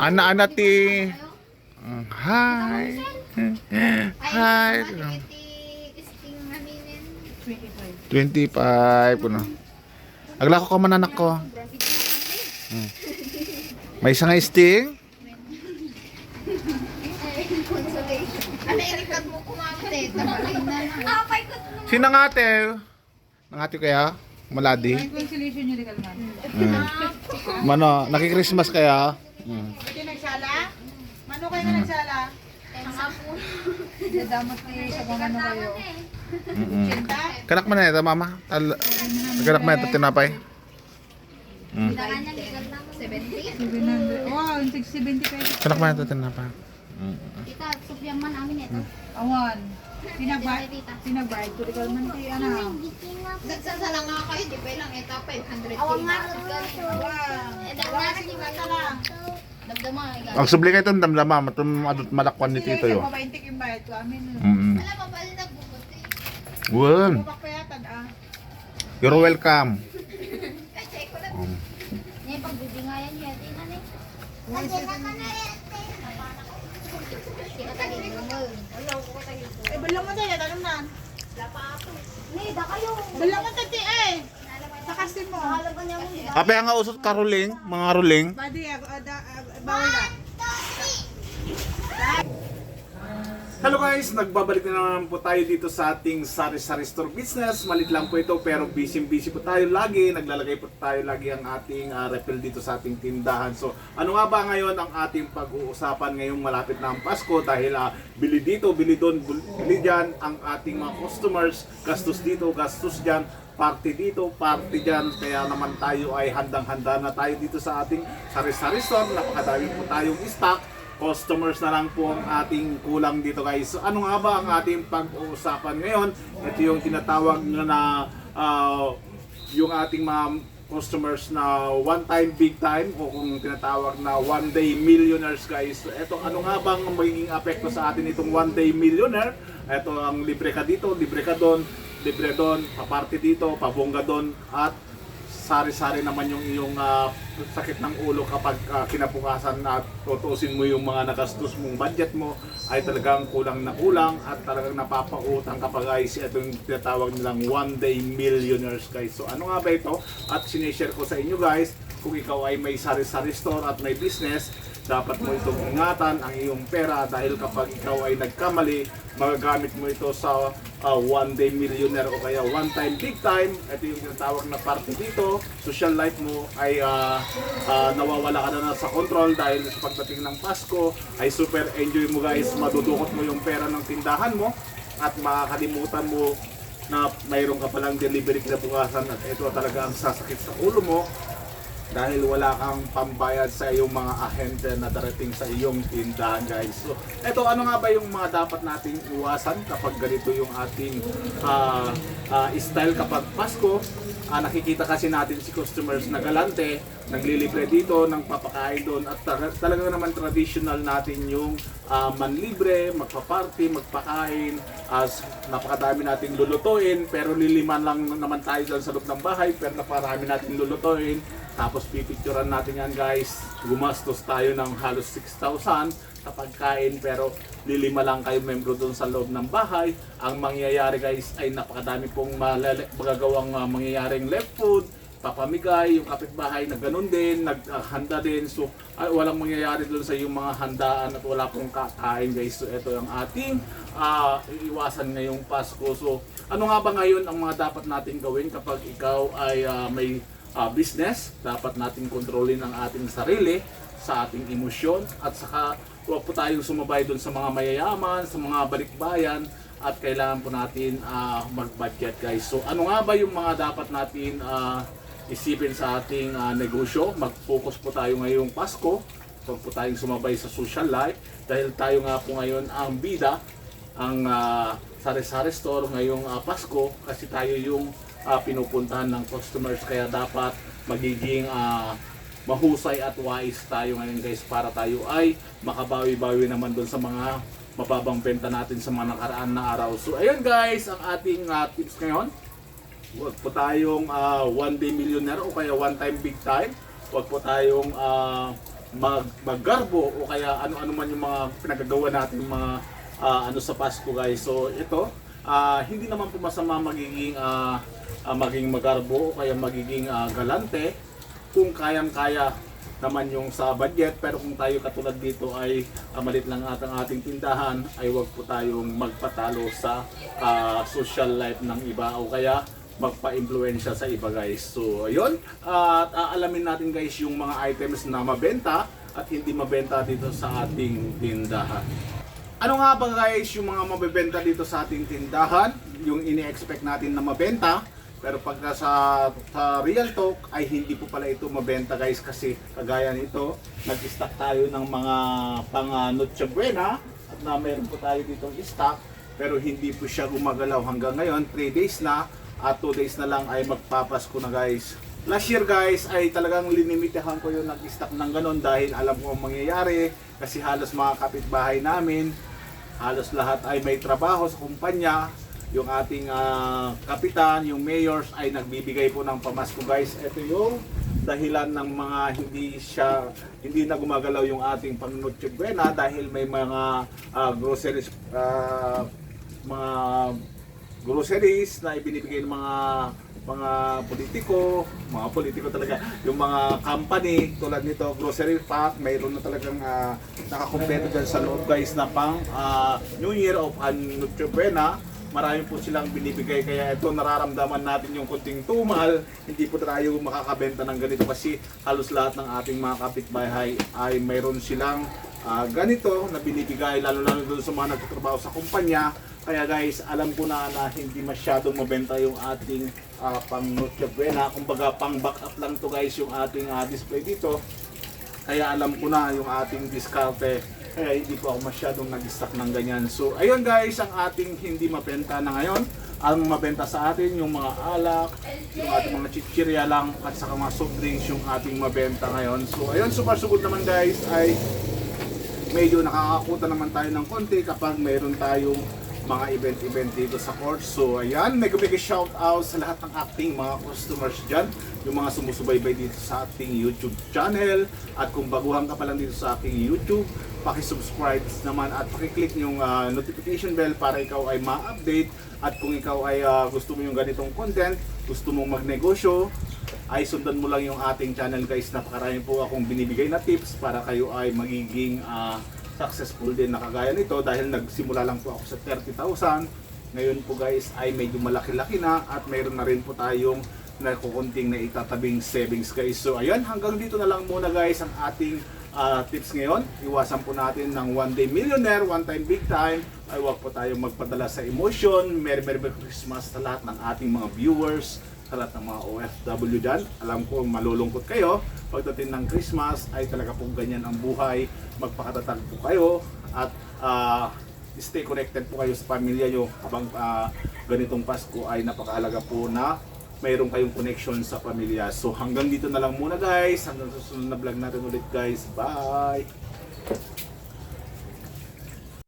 Ana ana ti. Mm, Hi. Hi. 25 puno. Agla ko ka man anak ko. Mm. May isang sting? Ano. Sino nga ate? Nangati kaya? Maladi? Mm. Mano, naki-Christmas kaya? Mm. Kayo nagsala? Mano kayo na nagsala? Dadamot na yung sa kung ano kayo. Mm-mm. Kanak man na ito, mama. Tal kanak man ito tinapay. Mm. 70. 700. Wow, yung 670 pesos. Kanak man ito tinapay. Mm. Kita, supyan man amin ito. Awan. Pinagbayad. Pinagbayad ko legal man kay ano. Nagsasala nga kayo, di ba lang ito, 500 Awang nga. Eh, dahil na mata lang. Damdama. Ang subli kayo itong damdama, matong adot malakwan ni Tito yo. Mabaintik yung bayad ko. Amin. Mm. Alam mo, bali nagbubuti. Well, Mapakpayatan ah. you're welcome. Ay, check ko lang. Um, Ngayon, pagbibingayan niya, di na ni. Kita tagin mo. Eh, balang mo tayo. Tanong na. Nida kayo. Balang mo tayo eh. Sakasin mo. Ape nga usot karuling, mga ruling. Badi, bawal na. Hello guys, nagbabalik na naman po tayo dito sa ating sari-sari store business. Malit lang po ito pero busy-busy po tayo lagi. Naglalagay po tayo lagi ang ating uh, refill dito sa ating tindahan. So ano nga ba ngayon ang ating pag-uusapan ngayong malapit na ang Pasko dahil ah, bili dito, bili doon, bili dyan ang ating mga customers. Gastos dito, gastos dyan party dito, party dyan. Kaya naman tayo ay handang-handa na tayo dito sa ating sari-sari store. Napakadami po tayong stock customers na lang po ang ating kulang dito guys. So, ano nga ba ang ating pag-uusapan ngayon? Ito yung tinatawag na, na ah, yung ating mga customers na one time big time o kung tinatawag na one day millionaires guys. Ito ano nga bang magiging apekto sa atin itong one day millionaire? Ito ang libre ka dito, libre ka doon, libre doon, paparty dito, pabongga doon at sari-sari naman yung iyong ah, sakit ng ulo kapag ah, kinabukasan at tutusin mo yung mga nagastos mong budget mo ay talagang kulang na kulang at talagang napapautang kapag ay si itong tinatawag nilang one day millionaires guys. So ano nga ba ito? At sinishare ko sa inyo guys kung ikaw ay may sari-sari store at may business dapat mo itong ingatan ang iyong pera dahil kapag ikaw ay nagkamali, magagamit mo ito sa uh, one day millionaire o kaya one time big time. Ito yung tinatawag na party dito. Social life mo ay uh, uh, nawawala ka na, na sa control dahil sa pagdating ng Pasko ay super enjoy mo guys. Madudukot mo yung pera ng tindahan mo at makakalimutan mo na mayroon ka palang delivery kinabukasan at ito talaga ang sasakit sa ulo mo dahil wala kang pambayad sa iyong mga ahente na darating sa iyong tindahan guys. So, eto ano nga ba yung mga dapat nating iwasan kapag ganito yung ating ah, ah, style kapag Pasko? Ah, nakikita kasi natin si customers na galante, naglilibre dito, nang papakain doon. At talaga, naman traditional natin yung ah, manlibre, magpa-party, magpakain, as napakadami nating lulutuin pero liliman lang naman tayo dyan sa loob ng bahay pero napakarami nating lulutuin. Tapos pipicturean natin yan guys. Gumastos tayo ng halos 6,000 sa pagkain pero lilima lang kayo membro doon sa loob ng bahay. Ang mangyayari guys ay napakadami pong magagawang uh, mangyayaring left food, papamigay, yung kapitbahay na ganun din, naghanda din. So ay, walang mangyayari doon sa yung mga handaan at wala pong kakain guys. So ito yung ating ah, iiwasan ngayong Pasko. So ano nga ba ngayon ang mga dapat natin gawin kapag ikaw ay ah, may ah, business, dapat nating kontrolin ang ating sarili sa ating emosyon at saka huwag po tayong sumabay doon sa mga mayayaman, sa mga balikbayan at kailangan po natin ah, mag-budget guys. So ano nga ba yung mga dapat natin ah, isipin sa ating ah, negosyo? Mag-focus po tayo ngayong Pasko. Huwag po tayong sumabay sa social life dahil tayo nga po ngayon ang bida ang ah, sari-sari store ngayong ah, Pasko kasi tayo yung ah, pinupuntahan ng customers kaya dapat magiging ah, mahusay at wise tayo ngayon guys para tayo ay makabawi-bawi naman doon sa mga mababang benta natin sa mga nakaraan na araw. So ayun guys, ang ating ah, tips ngayon. Huwag po tayong ah, one day millionaire o kaya one time big time. Huwag po tayong ah, mag maggarbo o kaya ano-ano man yung mga pinagagawa natin mga ah, ano sa Pasko guys. So ito, ah, hindi naman po masama magiging ah, ah, maging magarbo o kaya magiging ah, galante kung kayang-kaya naman yung sa budget pero kung tayo katulad dito ay ah, malit lang at ang ating tindahan ay wag po tayong magpatalo sa ah, social life ng iba o kaya magpa-impluensya sa iba guys. So ayun, at aalamin natin guys yung mga items na mabenta at hindi mabenta dito sa ating tindahan. Ano nga ba guys yung mga mabebenta dito sa ating tindahan? Yung ini-expect natin na mabenta. Pero pagka sa, sa real talk ay hindi po pala ito mabenta guys kasi kagaya nito, nag-stock tayo ng mga pang uh, Noche Buena at na meron po tayo ditong stock pero hindi po siya gumagalaw hanggang ngayon, 3 days na at 2 days na lang ay magpapasko na guys. Last year guys ay talagang linimitahan ko yung nag-stock ng ganon dahil alam ko ang mangyayari kasi halos mga kapitbahay namin halos lahat ay may trabaho sa kumpanya. Yung ating ah, kapitan, yung mayors ay nagbibigay po ng pamasko guys. Ito yung dahilan ng mga hindi siya hindi na gumagalaw yung ating Panginoon Buena dahil may mga ah, groceries ah, mga groceries na ibinibigay ng mga mga politiko, mga politiko talaga, yung mga company tulad nito, grocery pack, mayroon na talagang uh, nakakompleto dyan sa loob guys na pang ah, New Year of Nutre Buena. Marami po silang binibigay kaya ito nararamdaman natin yung kunting tumal. Hindi po tayo makakabenta ng ganito kasi halos lahat ng ating mga kapitbahay ay mayroon silang ah, ganito na binibigay lalo lalo doon sa mga nagtatrabaho sa kumpanya. Kaya guys, alam ko na na hindi masyadong mabenta yung ating ah, pang Noche Buena. Kumbaga pang backup lang to guys yung ating ah, display dito. Kaya alam ko na yung ating diskarte. Kaya hindi po ako masyadong nag-stock ng ganyan. So, ayun guys, ang ating hindi mabenta na ngayon. Ang mabenta sa atin, yung mga alak, yung ating mga chichirya lang, at saka mga soft drinks yung ating mabenta ngayon. So, ayun, super sugod naman guys, ay medyo nakakakuta naman tayo ng konti kapag mayroon tayong mga event-event dito sa course. So ayan, mega mega shout out sa lahat ng acting mga customers dyan, yung mga sumusubaybay dito sa ating YouTube channel. At kung baguhan ka pa lang dito sa aking YouTube, paki-subscribe naman at paki-click yung ah, notification bell para ikaw ay ma-update. At kung ikaw ay ah, gusto mo yung ganitong content, gusto mong magnegosyo, ay sundan mo lang yung ating channel guys. Napakarami po akong binibigay na tips para kayo ay magiging ah, successful din na kagaya nito dahil nagsimula lang po ako sa 30,000. Ngayon po guys ay medyo malaki-laki na at mayroon na rin po tayong nakukunting na itatabing savings guys. So ayan, hanggang dito na lang muna guys ang ating ah, tips ngayon. Iwasan po natin ng one day millionaire, one time big time. Ay wag po tayong magpadala sa emotion. Merry Merry Christmas sa lahat ng ating mga viewers sa lahat ng mga OFW dyan. Alam ko malulungkot kayo. Pagdating ng Christmas ay talaga po ganyan ang buhay. Magpakatatag po kayo at ah, stay connected po kayo sa pamilya nyo habang ah, ganitong Pasko ay napakahalaga po na mayroon kayong connection sa pamilya. So hanggang dito na lang muna guys. Hanggang sa susunod na vlog natin ulit guys. Bye!